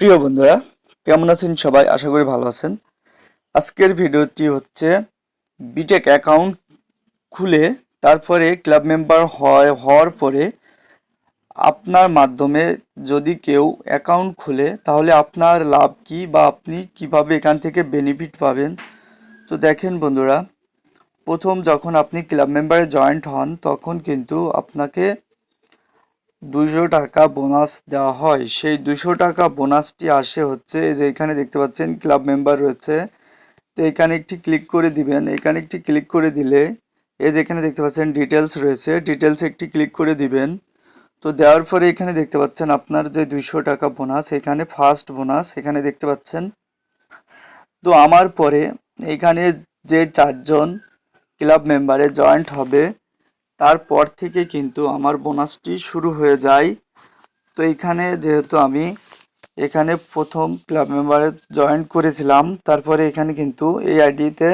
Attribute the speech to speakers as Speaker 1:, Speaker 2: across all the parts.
Speaker 1: প্রিয় বন্ধুরা, কেমন আছেন সবাই? আশা করি ভালো আছেন। আজকের ভিডিওটি হচ্ছে বিটেক অ্যাকাউন্ট খুলে তারপরে ক্লাব মেম্বার হয়, হওয়ার পরে আপনার মাধ্যমে যদি কেউ অ্যাকাউন্ট খুলে, তাহলে আপনার লাভ কি বা আপনি কীভাবে এখান থেকে বেনিফিট পাবেন? তো দেখেন বন্ধুরা, প্রথম যখন আপনি ক্লাব মেম্বারে জয়েন্ট হন, তখন কিন্তু আপনাকে দুইশো টাকা বোনাস দেওয়া হয়। সেই দুইশো টাকা বোনাসটি আসে হচ্ছে যে এখানে দেখতে পাচ্ছেন ক্লাব মেম্বার রয়েছে। তো এখানে একটি ক্লিক করে দিবেন। এখানে একটি ক্লিক করে দিলে এই যে এখানে দেখতে পাচ্ছেন ডিটেলস রয়েছে। ডিটেলস একটি ক্লিক করে দিবেন। তো দেওয়ার পরে এখানে দেখতে পাচ্ছেন আপনার যে দুইশো টাকা বোনাস এখানে ফার্স্ট বোনাস এখানে দেখতে পাচ্ছেন। তো আমার পরে এখানে যে চারজন ক্লাব মেম্বারে জয়েন্ট হবে তারপর থেকে কিন্তু আমার বোনাসটি শুরু হয়ে যায়। তো এখানে যেহেতু আমি এখানে প্রথম ক্লাব মেম্বারে জয়েন করেছিলাম, তারপরে এখানে কিন্তু এই আইডিতে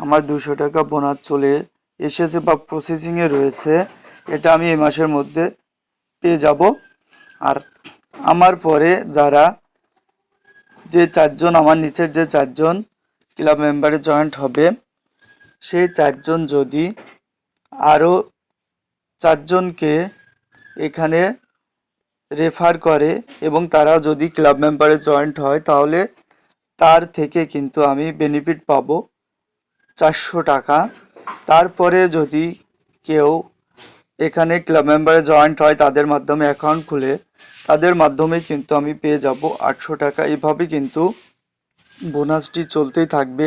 Speaker 1: আমার দুশো টাকা বোনাস চলে এসেছে বা প্রসেসিংয়ে রয়েছে। এটা আমি এই মাসের মধ্যে পেয়ে যাব। আর আমার পরে যারা যে চারজন, আমার নিচের যে চারজন ক্লাব মেম্বারে জয়েন্ট হবে, সেই চারজন যদি আরও চারজনকে এখানে রেফার করে এবং তারা যদি ক্লাব মেম্বারে জয়েন্ট হয়, তাহলে তার থেকে কিন্তু আমি বেনিফিট পাবো চারশো টাকা। তারপরে যদি কেউ এখানে ক্লাব মেম্বারে জয়েন্ট হয়, তাদের মাধ্যমে অ্যাকাউন্ট খুলে, তাদের মাধ্যমে কিন্তু আমি পেয়ে যাব আটশো টাকা। এইভাবে কিন্তু বোনাসটি চলতেই থাকবে।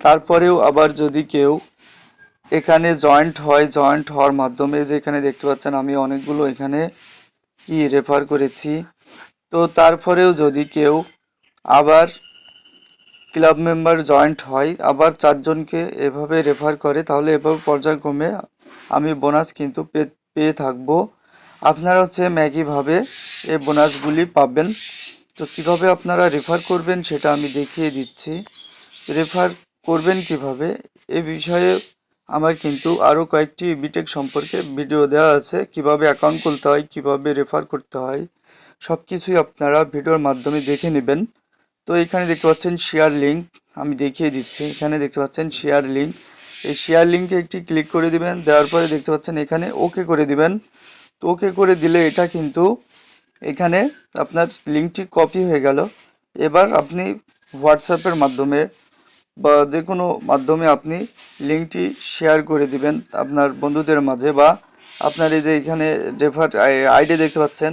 Speaker 1: তারপরেও আবার যদি কেউ এখানে জয়েন্ট হয় জয়েন্ট হওয়ার মাধ্যমে যে এখানে দেখতে পাচ্ছেন আমি অনেকগুলো এখানে কি রেফার করেছি। তো তারপরেও যদি কেউ আবার ক্লাব মেম্বার জয়েন্ট হয়, আবার চারজনকে এভাবে রেফার করে, তাহলে এভাবে পর্যায়ক্রমে আমি বোনাস কিন্তু পেয়ে থাকব। আপনারা হচ্ছে ম্যাগিভাবে এই বোনাসগুলি পাবেন। তো কীভাবে আপনারা রেফার করবেন সেটা আমি দেখিয়ে দিচ্ছি। রেফার করবেন কীভাবে? এ বিষয়ে আমার কিন্তু আরও কয়েকটি বিটেক সম্পর্কে ভিডিও দেওয়া আছে। কীভাবে অ্যাকাউন্ট খুলতে হয়, কীভাবে রেফার করতে হয় সব কিছুই আপনারা ভিডিওর মাধ্যমে দেখে নেবেন। তো এখানে দেখতে পাচ্ছেন শেয়ার লিঙ্ক আমি দেখিয়ে দিচ্ছি। এখানে দেখতে পাচ্ছেন শেয়ার লিঙ্ক এই শেয়ার লিঙ্কে একটি ক্লিক করে দিবেন, দেওয়ার পরে দেখতে পাচ্ছেন এখানে ওকে করে দিবেন। তো ওকে করে দিলে এটা কিন্তু এখানে আপনার লিঙ্কটি কপি হয়ে গেল। এবার আপনি হোয়াটসঅ্যাপের মাধ্যমে বা যে কোনো মাধ্যমে আপনি লিঙ্কটি শেয়ার করে দিবেন আপনার বন্ধুদের মাঝে বা আপনার এই যে এখানে রেফার আইডি দেখতে পাচ্ছেন,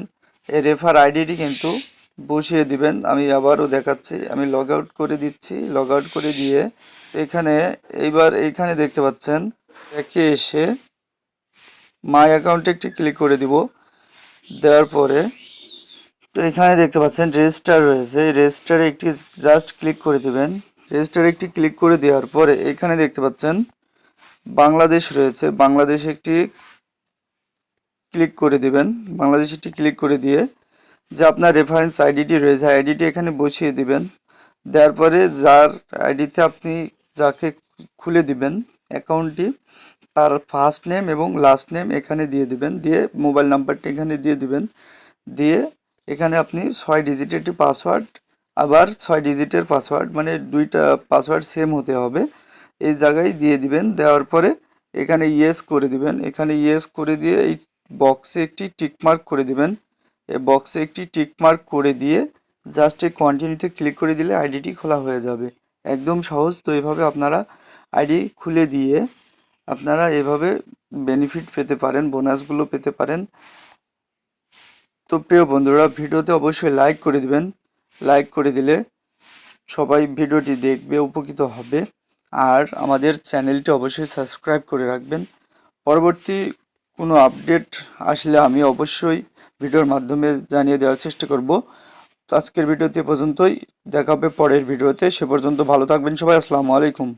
Speaker 1: এই রেফার আইডিটি কিন্তু বসিয়ে দিবেন। আমি আবারও দেখাচ্ছি, আমি লগ আউট করে দিচ্ছি, লগ আউট করে দিয়ে এখানে, এইবার এইখানে দেখতে পাচ্ছেন, একে এসে মাই অ্যাকাউন্টে একটি ক্লিক করে দিব। দেওয়ার পরে তো এখানে দেখতে পাচ্ছেন, রেজিস্টার রয়েছে রেজিস্টারে একটি জাস্ট ক্লিক করে দিবেন। রেজিস্টারে একটি ক্লিক করে দেওয়ার পরে এখানে দেখতে পাচ্ছেন বাংলাদেশ রয়েছে। বাংলাদেশ একটি ক্লিক করে দিবেন। বাংলাদেশ একটি ক্লিক করে দিয়ে যে আপনার রেফারেন্স আইডিটি রয়েছে আইডিটি এখানে বসিয়ে দিবেন। দেওয়ার পরে যার আইডিতে আপনি যাকে খুলে দিবেন অ্যাকাউন্টটি তার ফার্স্ট নেম এবং লাস্ট নেম এখানে দিয়ে দিবেন। দিয়ে মোবাইল নাম্বারটি এখানে দিয়ে দিবেন। দিয়ে এখানে আপনি ছয় ডিজিটের একটি পাসওয়ার্ড আবার ছয় ডিজিটের পাসওয়ার্ড মানে দুইটা পাসওয়ার্ড সেম হতে হবে। এই জায়গায় দিয়ে দিবেন, দেওয়ার পরে এখানে ইয়েস করে দিবেন। এখানে ইয়েস করে দিয়ে এই বক্সে একটি টিকমার্ক করে দিবেন। এই বক্সে একটি টিকমার্ক করে দিয়ে জাস্ট এই কন্টিনিউতে ক্লিক করে দিলে আইডিটি খোলা হয়ে যাবে। একদম সহজ, তো এভাবে আপনারা আইডি খুলে দিয়ে আপনারা এভাবে বেনিফিট পেতে পারেন বোনাসগুলো পেতে পারেন। তো প্রিয় বন্ধুরা, ভিডিওতে অবশ্যই লাইক করে দিবেন। লাইক করে দিলে সবাই ভিডিওটি দেখবে, উপকৃত হবে। আর আমাদের চ্যানেলটি অবশ্যই সাবস্ক্রাইব করে রাখবেন। পরবর্তী কোনো আপডেট আসলে আমি অবশ্যই ভিডিওর মাধ্যমে জানিয়ে দেওয়ার চেষ্টা করব। তো আজকের ভিডিওতে পর্যন্তই। দেখা হবে পরের ভিডিওতে। সে পর্যন্ত ভালো থাকবেন সবাই। আসসালামু আলাইকুম।